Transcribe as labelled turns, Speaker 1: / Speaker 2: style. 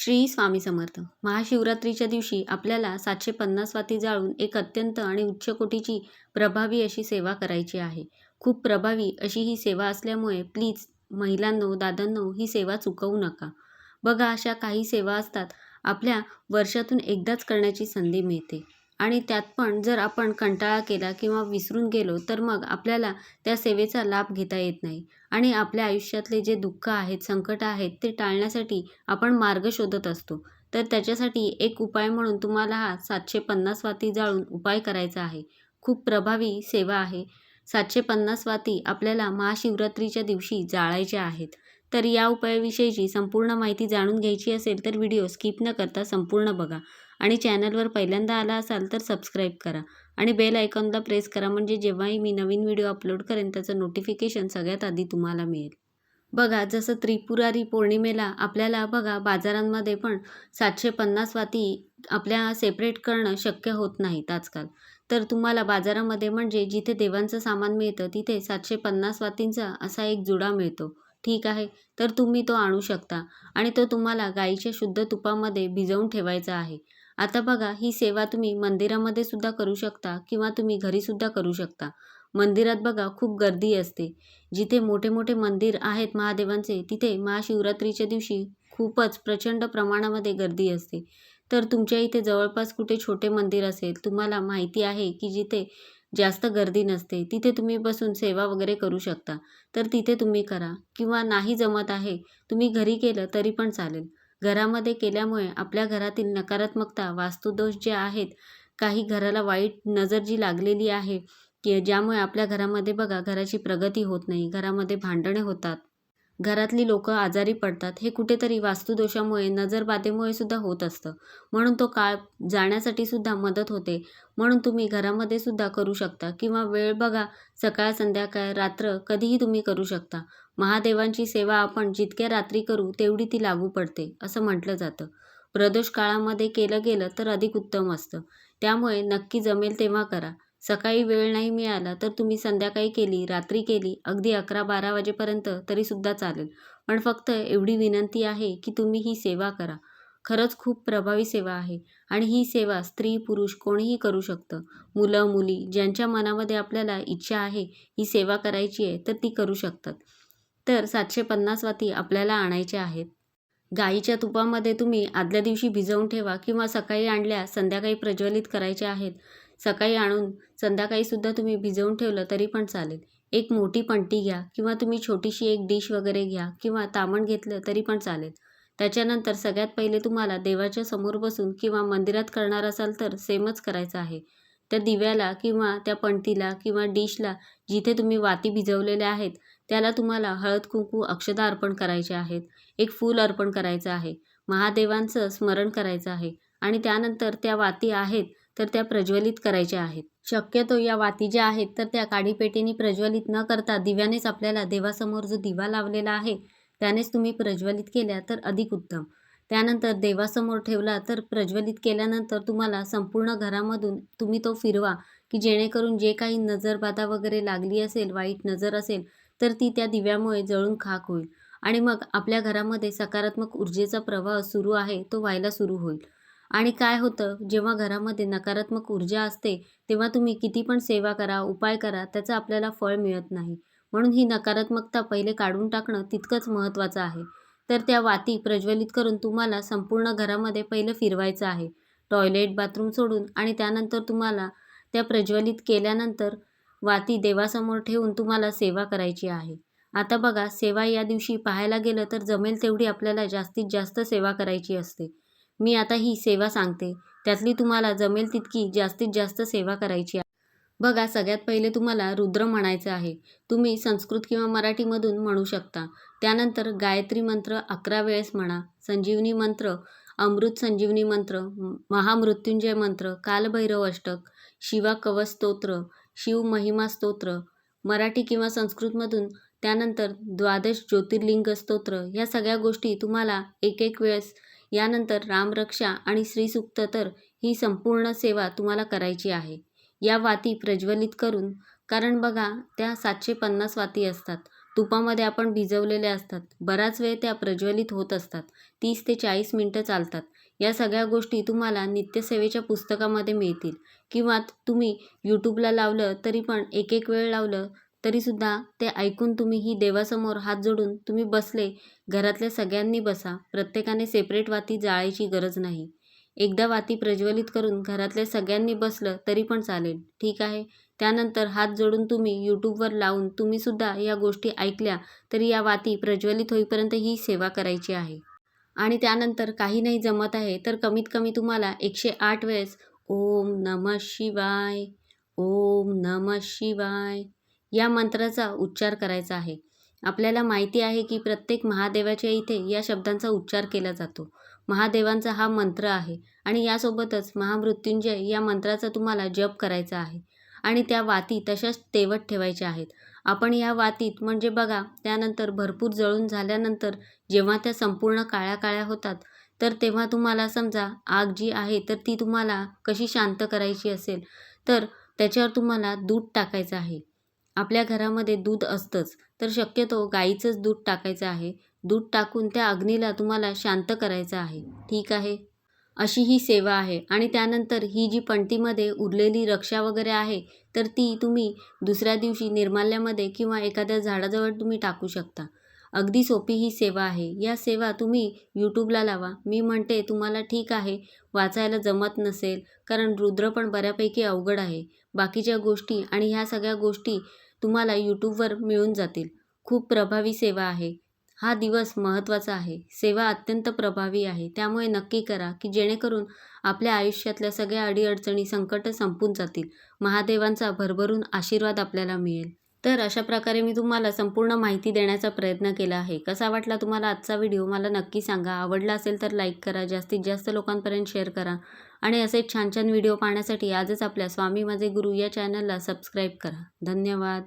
Speaker 1: श्री स्वामी समर्थ. महाशिवरात्रीच्या दिवशी आपल्याला सातशे पन्नास वाती जाळून एक अत्यंत आणि उच्च कोटीची प्रभावी अशी सेवा करायची आहे. खूप प्रभावी अशी ही सेवा असल्यामुळे प्लीज महिलांनो दादांनो ही सेवा चुकवू नका. बघा अशा काही सेवा असतात आपल्या वर्षातून एकदाच करण्याची संधी मिळते. आणि त्यात पण जर आपण कंटाळा केला किंवा विसरून गेलो तर मग आपल्याला त्या सेवेचा लाभ घेता येत नाही. आणि आपल्या आयुष्यातले जे दुःख आहेत संकट आहेत ते टाळण्यासाठी आपण मार्ग शोधत असतो. तर त्याच्यासाठी एक उपाय म्हणून तुम्हाला हा सातशे पन्नास वाती जाळून उपाय करायचा आहे. खूप प्रभावी सेवा आहे. सातशे पन्नास वाती आपल्याला महाशिवरात्रीच्या दिवशी जाळायच्या आहेत. तर या उपायाविषयीची संपूर्ण माहिती जाणून घ्यायची असेल तर व्हिडिओ स्किप न करता संपूर्ण बघा. आणि चॅनलवर पहिल्यांदा आला असाल तर सबस्क्राईब करा आणि बेल आयकॉनला प्रेस करा म्हणजे जेव्हाही मी नवीन व्हिडिओ अपलोड करेन त्याचं नोटिफिकेशन सगळ्यात आधी तुम्हाला मिळेल. बघा जसं त्रिपुरारी पौर्णिमेला आपल्याला बघा बाजारांमध्ये पण सातशे पन्नास वाती आपल्या सेपरेट करणं शक्य होत नाहीत आजकाल. तर तुम्हाला बाजारामध्ये म्हणजे जिथे देवांचं सामान मिळतं तिथे सातशे पन्नास वातींचा असा एक जुडा मिळतो. ठीक आहे? तर तुम्ही तो आणू शकता आणि तो तुम्हाला गाईच्या शुद्ध तुपामध्ये भिजवून ठेवायचा आहे. आता बघा ही सेवा तुम्ही मंदिरामध्ये सुद्धा करू शकता किंवा तुम्ही घरीसुद्धा करू शकता. मंदिरात बघा खूप गर्दी असते. जिथे मोठे मोठे मंदिर आहेत महादेवांचे तिथे महाशिवरात्रीच्या दिवशी खूपच प्रचंड प्रमाणामध्ये गर्दी असते. तर तुमच्या इथे जवळपास कुठे छोटे मंदिर असेल तुम्हाला माहिती आहे की जिथे जास्त गर्दी नसते तिथे तुम्ही बसून सेवा वगैरे करू शकता. तर तिथे तुम्ही करा. किंवा नाही जमत आहे तुम्ही घरी केलं तरी पण चालेल. घरामध्ये केल्यामुळे आपल्या घरातील नकारात्मकता वास्तुदोष जे आहेत काही घराला वाईट नजर जी लागलेली आहे की ज्यामुळे आपल्या घरामध्ये बघा घराची प्रगती होत नाही घरामध्ये भांडणे होतात. घरातली लोक आजारी पडतात हे कुठेतरी वास्तुदोषामुळे नजरबाधेमुळे सुद्धा होत असतं. म्हणून तो काळ जाण्यासाठी सुद्धा मदत होते. म्हणून तुम्ही घरामध्ये सुद्धा करू शकता किंवा वेळ बघा सकाळ संध्याकाळ रात्र कधीही तुम्ही करू शकता. महादेवांची सेवा आपण जितक्या रात्री करू तेवढी ती लागू पडते असं म्हटलं जातं. प्रदोष काळामध्ये केलं गेलं तर अधिक उत्तम असतं. त्यामुळे नक्की जमेल तेव्हा करा. सकाळी वेळ नाही मिळाला तर तुम्ही संध्याकाळी केली रात्री केली अगदी अकरा बारा वाजेपर्यंत तरीसुद्धा चालेल. पण फक्त एवढी विनंती आहे की तुम्ही ही सेवा करा. खरंच खूप प्रभावी सेवा आहे आणि ही सेवा स्त्री पुरुष कोणीही करू शकतं. मुलं मुली ज्यांच्या मनामध्ये आपल्याला इच्छा आहे ही सेवा करायची आहे तर ती करू शकतात. तर सातशे पन्नास वाती आपल्याला आणायचे आहेत. गाईच्या तुपामध्ये तुम्ही आदल्या दिवशी भिजवून ठेवा किंवा सकाळी आणल्या संध्याकाळी प्रज्वलित करायच्या आहेत. सकाळी आणून संध्याकाळीसुद्धा तुम्ही भिजवून ठेवलं तरी पण चालेल. एक मोठी पंटी घ्या किंवा तुम्ही छोटीशी एक डिश वगैरे घ्या किंवा तामण घेतलं तरी पण चालेल. त्याच्यानंतर सगळ्यात पहिले तुम्हाला देवाच्या समोर बसून किंवा मंदिरात करणार असाल तर सेमच करायचं आहे. त्या दिव्याला किंवा त्या पणतीला किंवा डिशला जिथे तुम्ही वाती भिजवलेल्या आहेत त्याला तुम्हाला हळद कुंकू अक्षदा अर्पण करायचे आहेत. एक फूल अर्पण करायचं आहे. महादेवांचं स्मरण करायचं आहे. आणि त्यानंतर त्या वाती आहेत तर त्या प्रज्वलित करायच्या आहेत. शक्यतो या वाती ज्या आहेत तर त्या काडीपेटीने प्रज्वलित न करता दिव्यानेच आपल्याला देवासमोर जो दिवा लावलेला आहे त्यानेच तुम्ही प्रज्वलित केल्या तर अधिक उत्तम. त्यानंतर देवासमोर ठेवला तर प्रज्वलित केल्यानंतर तुम्हाला संपूर्ण घरामधून तुम्ही तो फिरवा की जेणेकरून जे काही नजरबाधा वगैरे लागली असेल वाईट नजर असेल तर ती त्या दिव्यामुळे जळून खाक होईल. आणि मग आपल्या घरामध्ये सकारात्मक ऊर्जेचा प्रवाह सुरू आहे तो व्हायला सुरू होईल. आणि काय होतं जेव्हा घरामध्ये नकारात्मक ऊर्जा असते तेव्हा तुम्ही किती पण सेवा करा उपाय करा त्याचं आपल्याला फळ मिळत नाही. म्हणून ही नकारात्मकता पहिले काढून टाकणं तितकंच महत्त्वाचं आहे. तर त्या वाती प्रज्वलित करून तुम्हाला संपूर्ण घरामध्ये पहिलं फिरवायचं आहे. टॉयलेट बाथरूम सोडून आणि त्यानंतर तुम्हाला त्या प्रज्वलित केल्यानंतर वाती देवासमोर ठेवून तुम्हाला सेवा करायची आहे. आता बघा सेवा या दिवशी पाहायला गेलं तर जमेल तेवढी आपल्याला जास्तीत जास्त सेवा करायची असते. मी आता ही सेवा सांगते. त्यातली तुम्हाला जमेल तितकी जास्तीत जास्त सेवा करायची आहे. बघा सगळ्यात पहिले तुम्हाला रुद्र म्हणायचं आहे. तुम्ही संस्कृत किंवा मराठीमधून म्हणू शकता. त्यानंतर गायत्री मंत्र अकरा वेळेस म्हणा संजीवनी मंत्र अमृत संजीवनी मंत्र महामृत्युंजय मंत्र कालभैरव अष्टक शिवा कवच स्तोत्र शिव महिमा स्तोत्र मराठी किंवा संस्कृतमधून त्यानंतर द्वादश ज्योतिर्लिंग स्तोत्र या सगळ्या गोष्टी तुम्हाला एक एक वेळेस यानंतर रामरक्षा आणि श्रीसुक्त तर ही संपूर्ण सेवा तुम्हाला करायची आहे. या वाती प्रज्वलित करून कारण बघा त्या सातशे पन्नास वाती असतात. तुपामध्ये आपण भिजवलेले असतात. बराच वेळ त्या प्रज्वलित होत असतात. तीस ते चाळीस मिनटं चालतात. या सगळ्या गोष्टी तुम्हाला नित्यसेवेच्या पुस्तकामध्ये मिळतील. किंवा तुम्ही यूट्यूबला लावलं तरी पण एक एक वेळ लावलं तरीसुद्धा ते ऐकून तुम्ही ही देवासमोर हात जोडून तुम्ही बसले घरातल्या सगळ्यांनी बसा. प्रत्येकाने सेपरेट वाती जाळायची गरज नाही. एकदा वाती प्रज्वलित करून घरातल्या सगळ्यांनी बसलं तरी पण चालेल. ठीक आहे? त्यानंतर हात जोडून तुम्ही यूट्यूबवर लावून तुम्हीसुद्धा या गोष्टी ऐकल्या तरी या वाती प्रज्वलित होईपर्यंत ही सेवा करायची आहे. आणि त्यानंतर काही नाही जमत आहे तर कमीत कमी तुम्हाला एकशे आठ वेळेस ओम नम शिवाय ओम नम शिवाय या मंत्राचा उच्चार करायचा आहे. आपल्याला माहिती आहे की प्रत्येक महादेवाच्या इथे या शब्दांचा उच्चार केला जातो. महादेवांचा हा मंत्र आहे आणि यासोबतच महामृत्युंजय या मंत्राचा तुम्हाला जप करायचा आहे. आणि त्या वाती तशाच तेवत ठेवायच्या आहेत. आपण या वातीत म्हणजे बघा त्यानंतर भरपूर जळून झाल्यानंतर जेव्हा त्या संपूर्ण काळ्या काळ्या होतात तर तेव्हा तुम्हाला समजा आग जी आहे तर ती तुम्हाला कशी शांत करायची असेल तर त्याच्यावर तुम्हाला दूध टाकायचं आहे. आपल्या घरामध्ये दूध असतंच तर शक्यतो गाईचंच दूध टाकायचं आहे. दूध टाकून त्या अग्नीला तुम्हाला शांत करायचं आहे. ठीक आहे? अशी ही सेवा आहे. आणि त्यानंतर ही जी पणतीमध्ये उरलेली रक्षा वगैरे आहे तर ती तुम्ही दुसऱ्या दिवशी निर्माल्यामध्ये किंवा एखाद्या झाडाजवळ तुम्ही टाकू शकता. अगदी सोपी ही सेवा आहे. या सेवा तुम्ही यूट्यूबला लावा. मी म्हणते तुम्हाला ठीक आहे वाचायला जमत नसेल कारण रुद्र पण बऱ्यापैकी अवघड आहे. बाकीच्या गोष्टी आणि ह्या सगळ्या गोष्टी तुम्हाला यूट्यूबवर मिळून जातील. खूप प्रभावी सेवा आहे. हा दिवस महत्त्वाचा आहे. सेवा अत्यंत प्रभावी आहे. त्यामुळे नक्की करा की जेणेकरून आपल्या आयुष्यातल्या सगळ्या अडीअडचणी संकट संपून जातील. महादेवांचा भरभरून आशीर्वाद आपल्याला मिळेल. तर अशा प्रकारे मी तुम्हाला संपूर्ण माहिती देण्याचा प्रयत्न केला आहे. कसा वाटला तुम्हाला आजचा व्हिडिओ? मला नक्की सांगा. आवडला असेल तर लाईक करा. जास्तीत जास्त लोकांपर्यंत शेअर करा. आणि असेच छान छान व्हिडिओ पाहण्यासाठी आजच आपल्या स्वामी माझे गुरु या चॅनलला सबस्क्राईब करा. धन्यवाद.